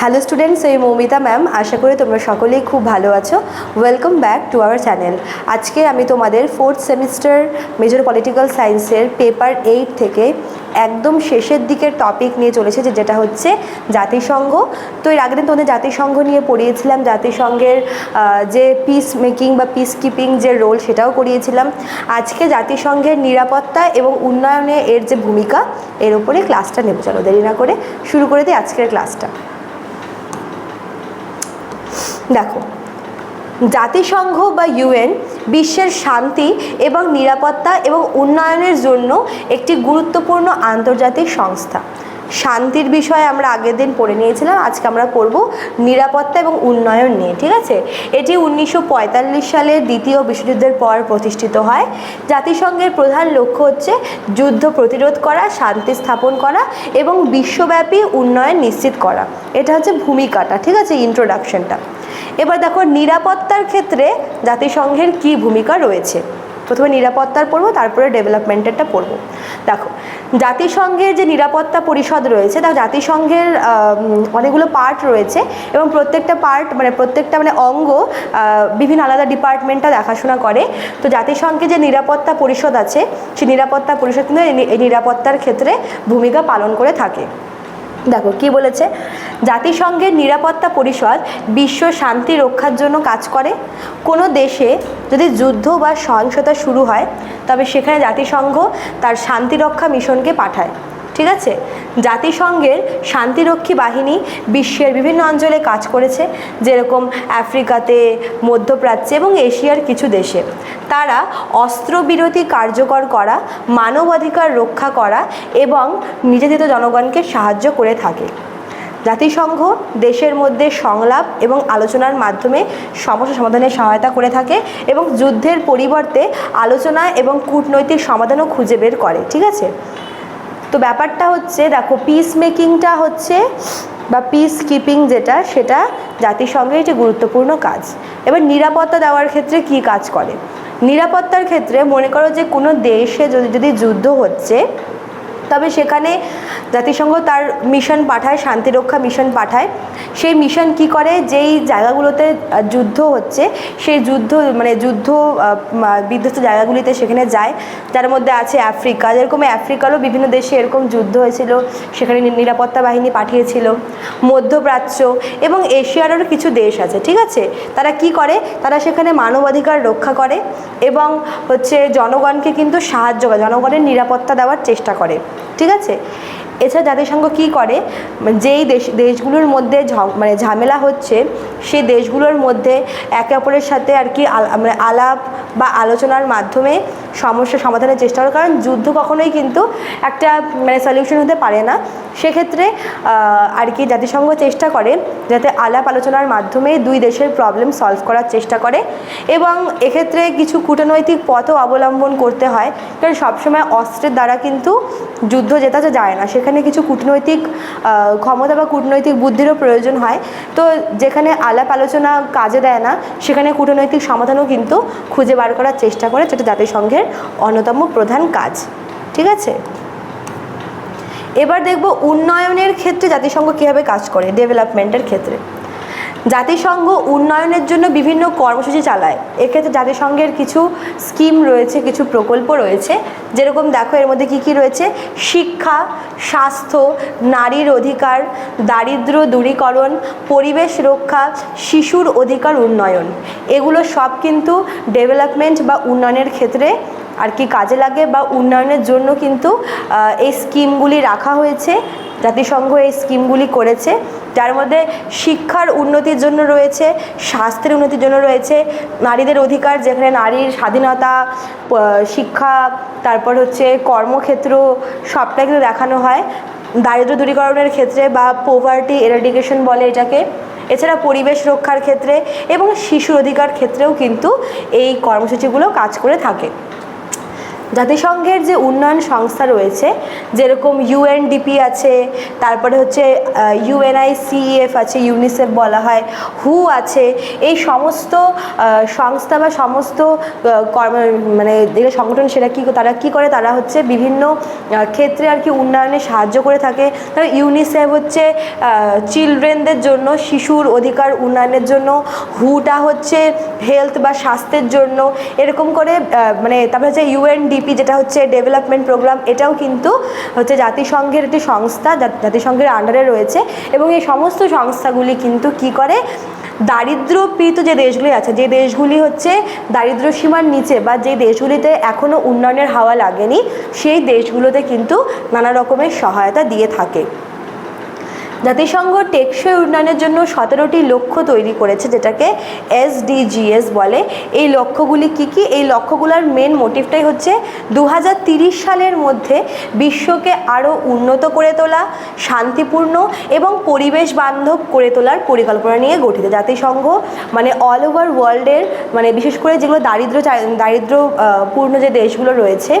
Hello students এই Moumita ma'am আশা করি তোমরা সকলেই খুব ভালো আছো। Welcome back to our channel আজকে আমি তোমাদের ফোর্থ সেমিস্টার মেজর পলিটিক্যাল সায়েন্সের পেপার এইট থেকে একদম শেষের দিকের টপিক নিয়ে চলেছে, যে যেটা হচ্ছে জাতিসংঘ। তো এর আগের দিন তোমাদের জাতিসংঘ নিয়ে পড়িয়েছিলাম। জাতিসংঘের যে পিস মেকিং বা পিস কিপিং যে রোল সেটাও করিয়েছিলাম। আজকে জাতিসংঘের নিরাপত্তা এবং উন্নয়নে এর যে ভূমিকা, এর উপরে ক্লাসটা নেব। চলো দেরি না করে শুরু করে দিই আজকের ক্লাসটা দেখো, জাতিসংঘ বা ইউএন বিশ্বের শান্তি এবং নিরাপত্তা এবং উন্নয়নের জন্য একটি গুরুত্বপূর্ণ আন্তর্জাতিক সংস্থা। শান্তির বিষয়ে আমরা আগের দিন পড়ে নিয়েছিলাম, আজকে আমরা পড়ব নিরাপত্তা এবং উন্নয়ন নিয়ে, ঠিক আছে? এটি উনিশশো পঁয়তাল্লিশ সালের দ্বিতীয় বিশ্বযুদ্ধের পর প্রতিষ্ঠিত হয়। জাতিসংঘের প্রধান লক্ষ্য হচ্ছে যুদ্ধ প্রতিরোধ করা, শান্তি স্থাপন করা এবং বিশ্বব্যাপী উন্নয়ন নিশ্চিত করা। এটা হচ্ছে ভূমিকাটা, ঠিক আছে ইন্ট্রোডাকশনটা এবার দেখো নিরাপত্তার ক্ষেত্রে জাতিসংঘের কি ভূমিকা রয়েছে? প্রথমে নিরাপত্তার পড়ব, তারপরে ডেভেলপমেন্টেরটা পড়ব। দেখো, জাতিসংঘের যে নিরাপত্তা পরিষদ রয়েছে, দেখো জাতিসংঘের অনেকগুলো পার্ট রয়েছে এবং প্রত্যেকটা পার্ট মানে প্রত্যেকটা মানে অঙ্গ বিভিন্ন আলাদা ডিপার্টমেন্টটা দেখাশোনা করে। তো জাতিসংঘে যে নিরাপত্তা পরিষদ আছে, সেই নিরাপত্তা পরিষদ কিন্তু এই নিরাপত্তার ক্ষেত্রে ভূমিকা পালন করে থাকে। দেখো, কি বলেছে? জাতিসংঘের নিরাপত্তা পরিষদ বিশ্ব শান্তি রক্ষার জন্য কাজ করে। কোনো দেশে যদি যুদ্ধ বা সহিংসতা শুরু হয়, তবে সেখানে জাতিসংঘ তার শান্তিরক্ষা মিশনকে পাঠায়। ঠিক আছে? জাতিসংঘের শান্তিরক্ষী বাহিনী বিশ্বের বিভিন্ন অঞ্চলে কাজ করেছে, যেরকম আফ্রিকাতে, মধ্যপ্রাচ্যে এবং এশিয়ার কিছু দেশে। তারা অস্ত্রবিরতি কার্যকর করা, মানবাধিকার রক্ষা করা এবং নির্যাতিত জনগণকে সাহায্য করে থাকে। জাতিসংঘ দেশের মধ্যে সংলাপ এবং আলোচনার মাধ্যমে সমস্যা সমাধানে সহায়তা করে থাকে এবং যুদ্ধের পরিবর্তে আলোচনা এবং কূটনৈতিক সমাধানও খুঁজে বের করে, ঠিক আছে? তো ব্যাপারটা হচ্ছে, দেখো পিস মেকিংটা হচ্ছে বা পিস কিপিং যেটা, সেটা জাতিসংঘের একটি গুরুত্বপূর্ণ কাজ। এবার নিরাপত্তা দেওয়ার ক্ষেত্রে কি কাজ করে? নিরাপত্তার ক্ষেত্রে মনে করো যে কোনো দেশে যদি যদি যুদ্ধ হচ্ছে, তবে সেখানে জাতিসংঘ তার মিশন পাঠায়, শান্তিরক্ষা মিশন পাঠায়। সেই মিশন কি করে? যেই জায়গাগুলোতে যুদ্ধ হচ্ছে, সেই যুদ্ধ মানে যুদ্ধ বিধ্বস্ত জায়গাগুলিতে সেখানে যায়। যার মধ্যে আছে আফ্রিকা। যেরকম আফ্রিকারও বিভিন্ন দেশে এরকম যুদ্ধ হয়েছিল, সেখানে নিরাপত্তা বাহিনী পাঠিয়েছিল, মধ্যপ্রাচ্য এবং এশিয়ারও কিছু দেশ আছে, ঠিক আছে? তারা কি করে? তারা সেখানে মানবাধিকার রক্ষা করে এবং হচ্ছে জনগণকে কিন্তু সাহায্য করে, জনগণের নিরাপত্তা দেওয়ার চেষ্টা করে, ঠিক আছে? এছাড়া জাতিসংঘ কি করে? যেই দেশ, দেশগুলোর মধ্যে মানে ঝামেলা হচ্ছে, সেই দেশগুলোর মধ্যে একে অপরের সাথে আর কি মানে আলাপ বা আলোচনার মাধ্যমে সমস্যা সমাধানের চেষ্টা করে। কারণ যুদ্ধ কখনোই কিন্তু একটা মানে সলিউশন হতে পারে না। সেক্ষেত্রে আর কি জাতিসংঘ চেষ্টা করে যাতে আলাপ আলোচনার মাধ্যমে দুই দেশের প্রবলেম সলভ করার চেষ্টা করে। এবং এক্ষেত্রে কিছু কূটনৈতিক পথও অবলম্বন করতে হয়। কারণ সবসময় অস্ত্রের দ্বারা কিন্তু যুদ্ধ জেতা যায় না। সেখানে কিছু কূটনৈতিক ক্ষমতা বা কূটনৈতিক বুদ্ধিরও প্রয়োজন হয়। তো যেখানে আলাপ আলোচনা কাজে দেয় না, সেখানে কূটনৈতিক সমাধানও কিন্তু খুঁজে বার করার চেষ্টা করে যেটা জাতিসংঘের অন্যতম প্রধান কাজ, ঠিক আছে? এবার দেখব উন্নয়নের ক্ষেত্রে জাতিসংঘ কীভাবে কাজ করে ডেভেলপমেন্টের ক্ষেত্রে। জাতিসংঘ উন্নয়নের জন্য বিভিন্ন কর্মসূচি চালায়। এক্ষেত্রে জাতিসংঘের কিছু স্কিম রয়েছে, কিছু প্রকল্প রয়েছে। যেরকম দেখো, এর মধ্যে কী কী রয়েছে? শিক্ষা, স্বাস্থ্য, নারীর অধিকার, দারিদ্র দূরীকরণ, পরিবেশ রক্ষা, শিশুর অধিকার উন্নয়ন। এগুলো সব কিন্তু ডেভেলপমেন্ট বা উন্নয়নের ক্ষেত্রে আর কি কাজে লাগে বা উন্নয়নের জন্য কিন্তু এই স্কিমগুলি রাখা হয়েছে, জাতিসংঘ এই স্কিমগুলি করেছে। যার মধ্যে শিক্ষার উন্নতির জন্য রয়েছে, স্বাস্থ্যের উন্নতির জন্য রয়েছে, নারীদের অধিকার যেখানে নারীর স্বাধীনতা শিক্ষা, তারপর হচ্ছে কর্মক্ষেত্র সবটা কিন্তু দেখানো হয়। দারিদ্র দূরীকরণের ক্ষেত্রে বা পোভার্টি এরাডিকেশন বলে এটাকে। এছাড়া পরিবেশ রক্ষার ক্ষেত্রে এবং শিশুর অধিকার ক্ষেত্রেও কিন্তু এই কর্মসূচিগুলো কাজ করে থাকে। জাতিসংঘের যে উন্নয়ন সংস্থা রয়েছে, যেরকম ইউএনডিপি আছে, তারপরে হচ্ছে ইউএনআইসিএফ আছে, ইউনিসেফ বলা হয়, হু আছে, এই সমস্ত সংস্থা বা সমস্ত কর্ম- মানে যেগুলো সংগঠন সেটা কী, তারা কী করে? তারা হচ্ছে বিভিন্ন ক্ষেত্রে আর কি উন্নয়নে সাহায্য করে থাকে। তারা ইউনিসেফ হচ্ছে চিলড্রেনদের জন্য, শিশুর অধিকার উন্নয়নের জন্য, হুটা হচ্ছে, হেলথ বা স্বাস্থ্যের জন্য, এরকম করে মানে তারপরে হচ্ছে ইউএনডিপি যেটা হচ্ছে ডেভেলপমেন্ট প্রোগ্রাম এটাও কিন্তু হচ্ছে জাতিসংঘের একটি সংস্থা জাতিসংঘের আন্ডারে রয়েছে এবং এই সমস্ত সংস্থাগুলি কিন্তু কি করে? দারিদ্রপীড়িত যে দেশগুলি আছে, যে দেশগুলি হচ্ছে দারিদ্র সীমার নিচে বা যে দেশগুলিতে এখনও উন্নয়নের হাওয়া লাগেনি, সেই দেশগুলোতে কিন্তু নানা রকমের সহায়তা দিয়ে থাকে। জাতিসংঘ টেকসই উন্নয়নের জন্য সতেরোটি লক্ষ্য তৈরি করেছে, যেটাকে এসডিজিএস বলে। এই লক্ষ্যগুলি কি কি? এই লক্ষ্যগুলোর মেন মোটিভটাই হচ্ছে দু সালের মধ্যে বিশ্বকে আরও উন্নত করে তোলা, শান্তিপূর্ণ এবং পরিবেশ বান্ধব করে তোলার পরিকল্পনা নিয়ে গঠিত। জাতিসংঘ মানে অল ওভার ওয়ার্ল্ডের মানে বিশেষ করে যেগুলো দারিদ্র চাই- দারিদ্র পূর্ণ যে দেশগুলো রয়েছে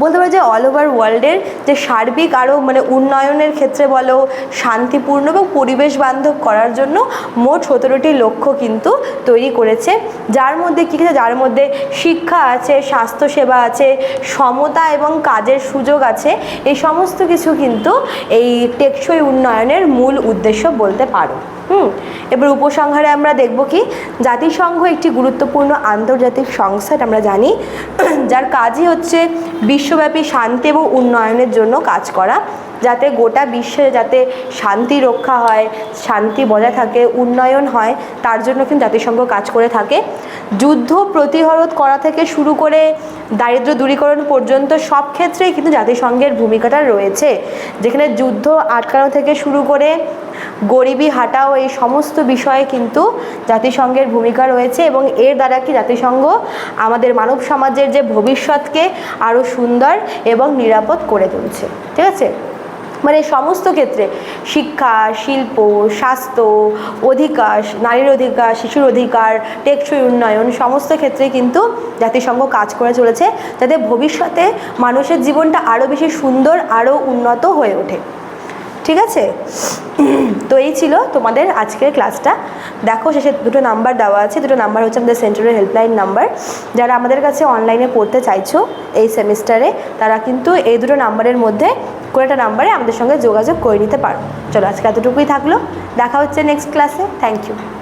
বলতে পারি যে অল ওভার ওয়ার্ল্ডের যে সার্বিক আরও মানে উন্নয়নের ক্ষেত্রে বলো শান্তিপূর্ণ এবং পরিবেশ বান্ধব করার জন্য মোট সতেরোটি লক্ষ্য কিন্তু তৈরি করেছে। যার মধ্যে কী আছে? যার মধ্যে শিক্ষা আছে, স্বাস্থ্যসেবা আছে, সমতা এবং কাজের সুযোগ আছে। এই সমস্ত কিছু কিন্তু এই টেকসই উন্নয়নের মূল উদ্দেশ্য বলতে পারো। হুম, এবার উপসংহারে আমরা দেখব কি? জাতিসংঘ একটি গুরুত্বপূর্ণ আন্তর্জাতিক সংস্থা আমরা জানি। যার কাজই হচ্ছে বিশ্বব্যাপী শান্তি এবং উন্নয়নের জন্য কাজ করা। যাতে গোটা বিশ্বে যাতে শান্তি রক্ষা হয়, শান্তি বজায় থাকে, উন্নয়ন হয়, তার জন্য কিন্তু জাতিসংঘ কাজ করে থাকে। যুদ্ধ প্রতিহরোধ করা থেকে শুরু করে দারিদ্র দূরীকরণ পর্যন্ত সব ক্ষেত্রেই কিন্তু জাতিসংঘের ভূমিকাটা রয়েছে। যেখানে যুদ্ধ আটকানো থেকে শুরু করে গরিবি হাটাও এই সমস্ত বিষয়ে কিন্তু জাতিসংঘের ভূমিকা রয়েছে এবং এর দ্বারা কি জাতিসংঘ আমাদের মানব সমাজের যে ভবিষ্যৎকে আরও সুন্দর এবং নিরাপদ করে তুলছে। ঠিক আছে? মানে সমস্ত ক্ষেত্রে শিক্ষা, শিল্প, স্বাস্থ্য, অধিকার, নারীর অধিকার, শিশুর অধিকার, টেকসই উন্নয়ন সমস্ত ক্ষেত্রে কিন্তু জাতিসংঘ কাজ করে চলেছে যাতে ভবিষ্যতে মানুষের জীবনটা আরও বেশি সুন্দর আরও উন্নত হয়ে ওঠে। ঠিক আছে? তো এই ছিল তোমাদের আজকের ক্লাসটা। দেখো, শেষে দুটো নাম্বার দেওয়া আছে। দুটো নাম্বার হচ্ছে আমাদের সেন্টারের হেল্পলাইন নাম্বার। যারা আমাদের কাছে অনলাইনে পড়তে চাইছো এই সেমিস্টারে, তারা কিন্তু এই দুটো নাম্বারের মধ্যে কোনো একটা নাম্বারে আমাদের সঙ্গে যোগাযোগ করে নিতে পারো। চলো, আজকে এতটুকুই থাকল। দেখা হচ্ছে নেক্সট ক্লাসে থ্যাংক ইউ